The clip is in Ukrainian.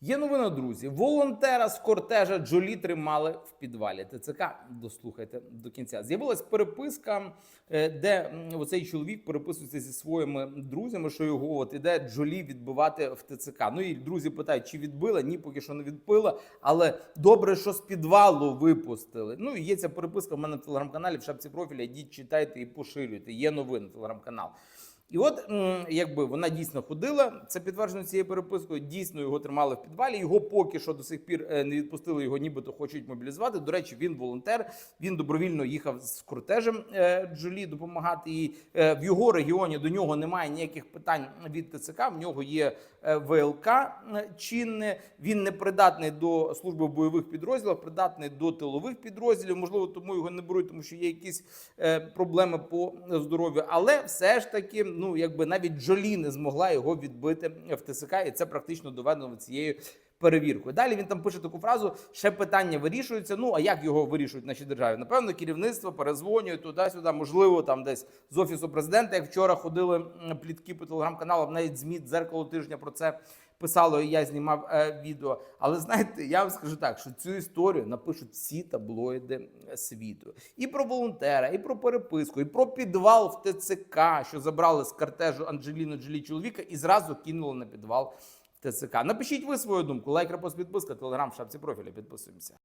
Є новина, друзі. Волонтера з кортежа Джолі тримали в підвалі ТЦК. Дослухайте до кінця. З'явилась переписка, е, де оцей чоловік переписується зі своїми друзями, що його от іде Джолі відбивати в ТЦК. Ну і друзі питають, чи відбила? Ні, поки що не відбила. Але добре, що з підвалу випустили. Ну і є ця переписка в мене в телеграм-каналі в шапці профіля. Йдіть, читайте і поширюйте. Є новини телеграм-канал. І от якби вона дійсно ходила, це підтверджено цією перепискою. Дійсно його тримали в підвалі. Його поки що до сих пір е, не відпустили. Його нібито хочуть мобілізувати. До речі, він волонтер. Він добровільно їхав з кортежем е, Джолі допомагати їй. Е, В його регіоні до нього немає ніяких питань від ТЦК. В нього є ВЛК чинне. Він не придатний до служби в бойових підрозділах, придатний до тилових підрозділів. Можливо, тому його не беруть, тому що є якісь проблеми по здоров'ю. Але все ж таки, ну якби навіть Джолі не змогла його відбити в ТСК, і це практично доведено цією. Перевіркою. Далі він там пише таку фразу: ще питання вирішуються. Ну а як його вирішують в нашій державі? Напевно, керівництво перезвонює туди-сюди. Можливо, там десь з офісу президента. Як вчора ходили плітки по телеграм-каналам, навіть змі дзеркало тижня про це писало, і я знімав е, відео. Але знаєте, я вам скажу так, що цю історію напишуть всі таблоїди світу. І про волонтера, і про переписку, і про підвал в ТЦК, що забрали з кортежу Анджеліну Джолі чоловіка і зразу кинули на підвал ТЦК. Напишіть ви свою думку. Лайк, репост, підписка, телеграм, в шапці профіля. Підписуємося.